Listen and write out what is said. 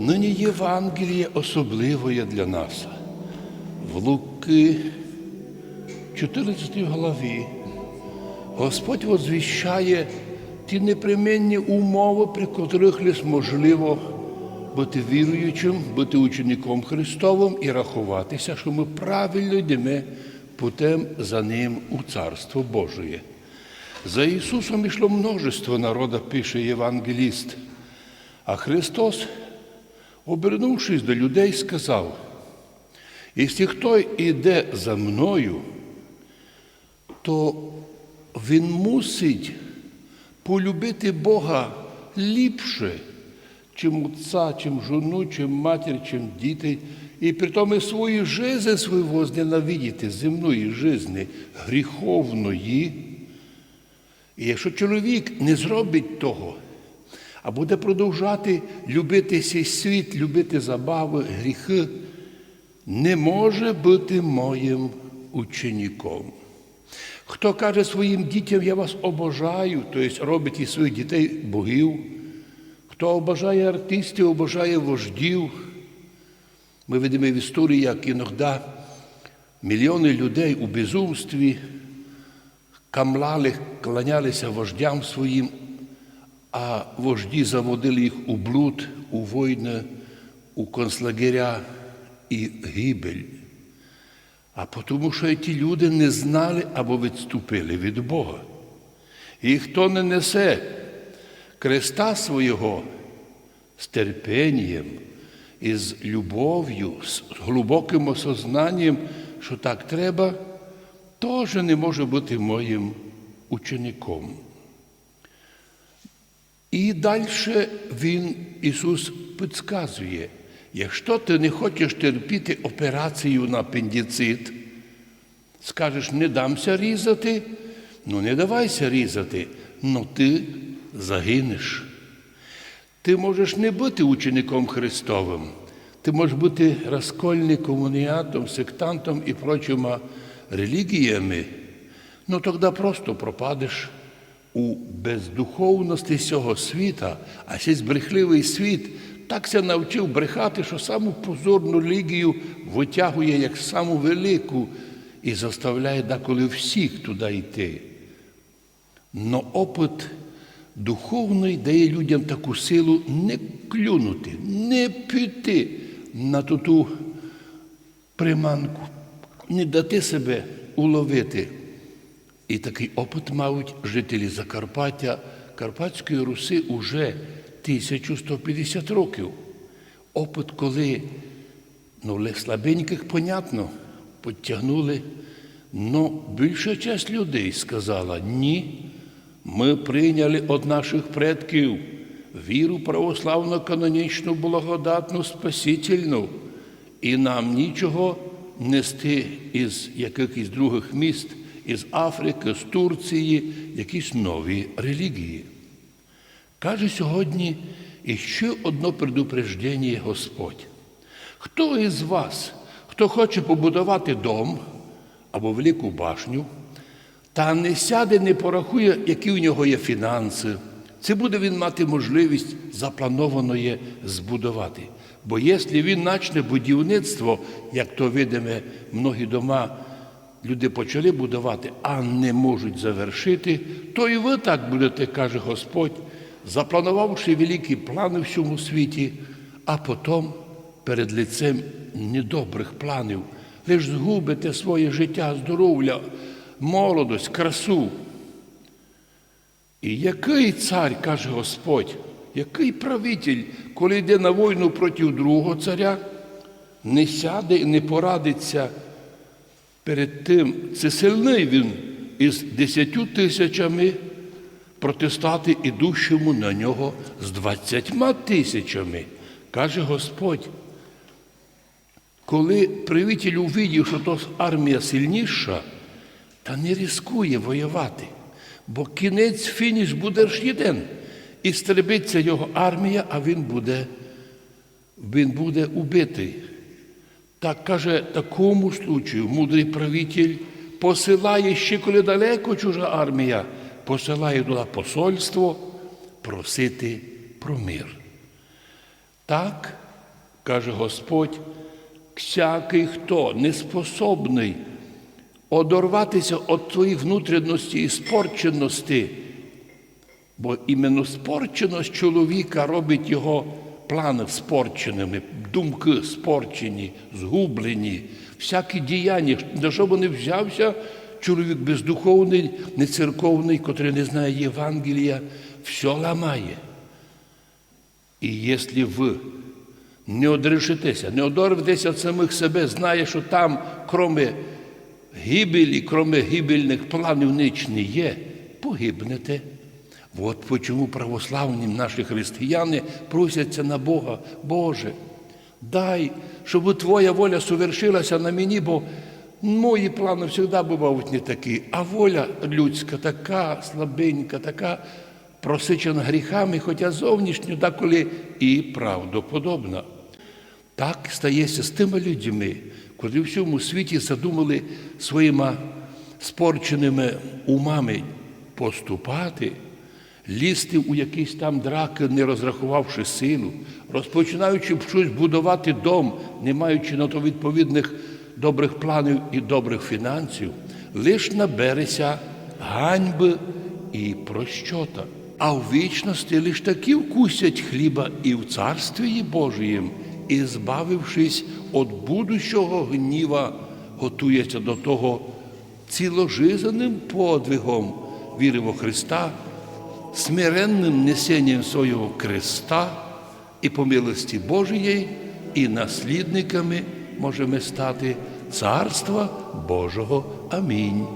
нині Євангеліє особливе для нас. В Луки 14 главі Господь возвіщає ті непременні умови, при котрих лише можливо бути віруючим, бути учеником Христовим і рахуватися, що ми правильно йдемо путем за Ним у Царство Божие. За Ісусом йшло множество народа, пише Євангеліст. А Христос, обернувшись до людей, сказав: якщо хто йде за мною, то він мусить полюбити Бога ліпше, чим отця, чим жону, чим матір, чим дітей, і при тому свою жизнь свою возненавидіти, земної жизни, гріховної. І якщо чоловік не зробить того, а буде продовжати любити цей світ, любити забави, гріхи, не може бути моїм учеником. Хто каже своїм дітям, я вас обожаю, тобто робить із своїх дітей богів, хто обожає артистів, обожає вождів. Ми видимо в історії, як іноді мільйони людей у безумстві камлали, кланялися вождям своїм, а вожді заводили їх у блуд, у війни, у концлагеря і гибель. А тому, що ті люди не знали або відступили від Бога. І хто не несе креста свого з терпінням і з любов'ю, з глибоким осознанням, що так треба, теж не може бути моїм учеником. І далі він, Ісус, підказує, якщо ти не хочеш терпіти операцію на апендицит, скажеш, не дамся різати, ну не давайся різати, ну ти загинеш. Ти можеш не бути учеником Христовим, ти можеш бути розкольником, уніатом, сектантом і прочими релігіями, ну тоді просто пропадеш у бездуховності цього світа, а ще брехливий світ так ся навчив брехати, що саму позорну релігію витягує як саму велику і заставляє деколи всіх туди йти. Но опит духовний дає людям таку силу не клюнути, не піти на ту приманку, не дати себе уловити. І такий опит мають жителі Закарпаття, Карпатської Руси уже 1150 років. Опит, коли ну, слабеньких, понятно, підтягнули, але більша часть людей сказала, ні, ми прийняли від наших предків віру православну, канонічну, благодатну, спасительну, і нам нічого нести із якихось других міст, із Африки, з Турції, якісь нові релігії. Каже сьогодні іще одно предупреждення Господь. Хто із вас, хто хоче побудувати дом або велику башню, та не сяде, не порахує, які у нього є фінанси, це буде він мати можливість запланованої збудувати. Бо якщо він почне будівництво, як то видиме, многі дома люди почали будувати, а не можуть завершити, то і ви так будете, каже Господь, запланувавши великі плани в всьому світі, а потім перед лицем недобрих планів лиш згубите своє життя, здоров'я, молодость, красу. І який цар, каже Господь, який правитель, коли йде на війну проти другого царя, не сяде і не порадиться перед тим, це сильний він із десятю тисячами протистати ідущому на нього з двадцятьма тисячами, каже Господь. Коли правитель увидів, що то армія сильніша, та не ризикує воювати, бо кінець фініш буде ж єдин. І стрибиться його армія, а він буде, він буде убитий. Так каже, такому случаю мудрий правитель посилає ще коли далеко чужа армія, посилає туди посольство просити про мир. Так, Каже Господь, всякий, хто не способний одорватися від твоїх внутрішності і спорченості, бо іменно спорченість чоловіка робить його плани спорченими, думки спорчені, згублені, всякі діяння, на що не взявся, чоловік бездуховний, нецерковний, котрий не знає Євангелія, все ламає. І якщо ви не одрешитеся, не одорветеся від самих себе, знає, що там, кроме гибелі, кроме гибельних планів, ніч не є, погибнете. От почому православні наші християни просяться на Бога, Боже, дай, щоб Твоя воля совершилася на мені, бо мої плани завжди бувають не такі, а воля людська така слабенька, така просичена гріхами, хоча зовнішньо деколи і правдоподобна. Так стається з тими людьми, котрі в всьому світі задумали своїми спорченими умами поступати, лізти у якісь там драки, не розрахувавши силу, розпочинаючи щось будувати дом, не маючи на то відповідних добрих планів і добрих фінансів, лиш набереться ганьби і прощота. А в вічності лиш такі вкусять хліба і в Царстві Божієм, і, збавившись від будущого гніва, готується до того ціложизненним подвигом віри во Христа, смиренним несенням свого креста і по милості Божої, і наслідниками можемо стати Царства Божого. Амінь.